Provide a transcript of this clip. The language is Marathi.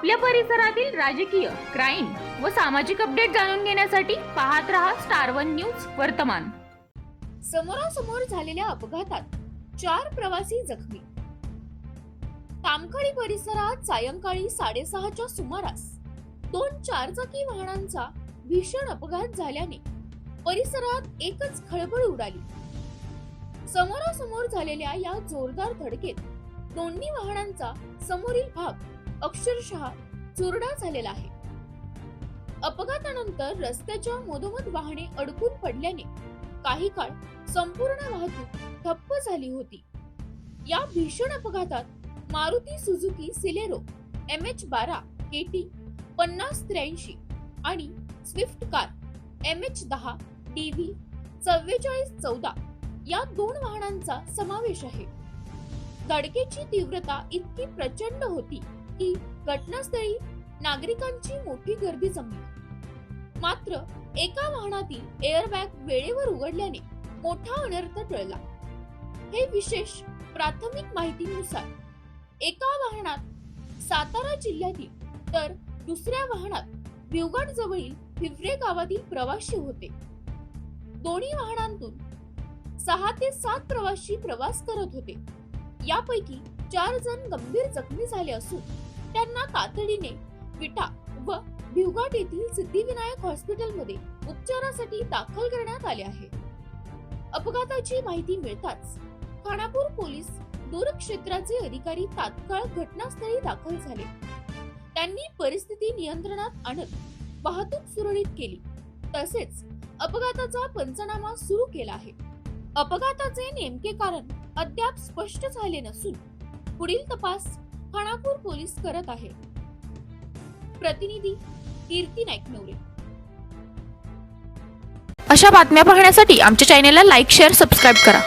आपल्या परिसरातील राजकीय क्राईम व सामाजिक अपडेट जाणून घेण्यासाठी पाहत रहा स्टार वन न्यूज वर्तमान. समोरासमोर झालेल्या अपघातात चार प्रवासी जखमी. तामखडी परिसरात सायंकाळी साडेसहाच्या सुमारास दोन चारचाकी वाहनांचा भीषण अपघात झाल्याने परिसरात एकच खळबळ उडाली. समोरासमोर झालेल्या या जोरदार धडकेत दोन्ही वाहनांचा समोरील भाग अक्षरशः चुरडा झालेला आहे. अपघातानंतर रस्त्याच्या मधोमध वाहने अडकून पडल्याने काही काळ संपूर्ण वाहतूक ठप्प झाली होती. या भीषण अपघातात Maruti Suzuki Celerio M H बारा केटी पन्नास त्र्याऐंशी आणि स्विफ्ट कार एम एच दहा डीव्ही चव्वेचाळीस चौदा या दोन वाहनांचा समावेश आहे. धडकेची तीव्रता इतकी प्रचंड होती की घटनास्थळी नागरिकांची मोठी गर्दी जमली. मात्र एका वाहनातील एअरबॅग वेळेवर उघडल्याने मोठा अनर्थ टळला. हे विशेष प्राथमिक माहितीनुसार एका वाहनात सातारा जिल्ह्यातील तर दुसऱ्या वाहनात भिवगड जवळील हिवरे गावातील प्रवासी होते. दोन्ही वाहनांतून सहा ते सात प्रवासी प्रवास करत होते. यापैकी चार जण गंभीर जखमी झाले असून त्यांना तातडीने विटा व भिवघाट येथील सिद्धिविनायक हॉस्पिटलमध्ये उपचारासाठी दाखल करण्यात आले आहे. अपघाताची माहिती मिळताच खानापूर पोलीस दूरक्षेत्राचे अधिकारी तात्काळ घटनास्थळी दाखल झाले. त्यांनी परिस्थिती नियंत्रणात आणत वाहतूक सुरळीत केली. तसेच अपघाताचा पंचनामा सुरू केला आहे. अपघाताचे नेमके कारण अद्याप स्पष्ट झाले नसून पुढील तपास खानापूर पोलीस करत आहे. प्रतिनिधी कीर्ती नाईक नवरे अशा बातम्या पाहण्यासाठी आमच्या चॅनेलला लाईक शेअर सबस्क्राईब करा.